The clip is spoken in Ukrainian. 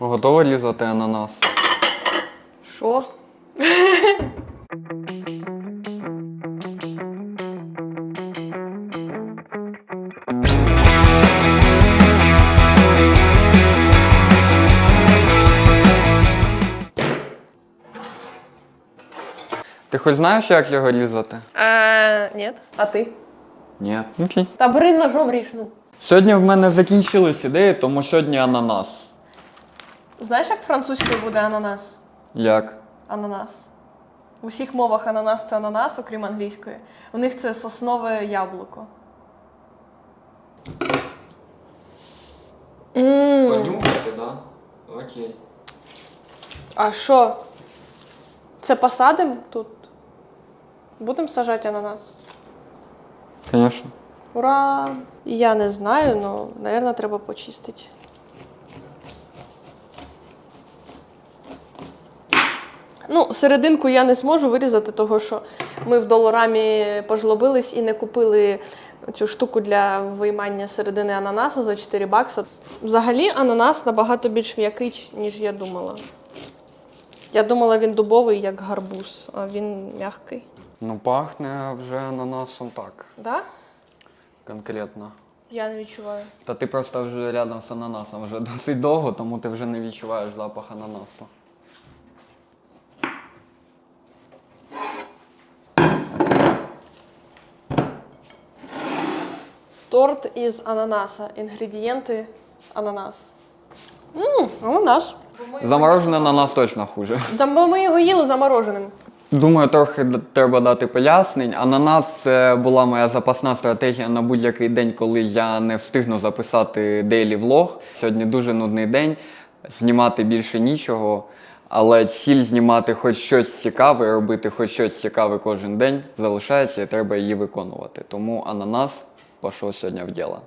Готова різати ананас? Що? Ти хоч знаєш, як його різати? Е, ні. А ти? Ні. Окей. Та бери ножом ріж, ну. Сьогодні в мене закінчились ідеї, тому сьогодні ананас. Знаєш, як французькою буде ананас? Як? Ананас. В усіх мовах ананас це ананас, окрім англійської. У них це соснове яблуко. Понюхати, так? Окей. А що? Це посадимо тут? Будемо сажати ананас? Звісно. Ура! Я не знаю, але, мабуть, треба почистити. Ну, серединку я не зможу вирізати, того що ми в долорамі пожлобились і не купили цю штуку для виймання середини ананасу за 4 бакса. Взагалі, ананас набагато більш м'який, ніж я думала. Я думала, він дубовий, як гарбуз, а він м'який. Ну, пахне вже ананасом так. Да? Конкретно. Я не відчуваю. Та ти просто вже рядом з ананасом вже досить довго, тому ти вже не відчуваєш запах ананасу. Торт із ананаса. Інгредієнти ананас. Ммм, ананас. Заморожений ананас точно хуже. Зам- бо Ми його їли замороженим. Думаю, трохи д- треба дати пояснень. Ананас це була моя запасна стратегія на будь-який день, коли я не встигну записати дейлі влог. Сьогодні дуже нудний день, знімати більше нічого. Але ціль знімати хоч щось цікаве, робити хоч щось цікаве кожен день залишається і треба її виконувати. Тому ананас пошел сегодня в дело.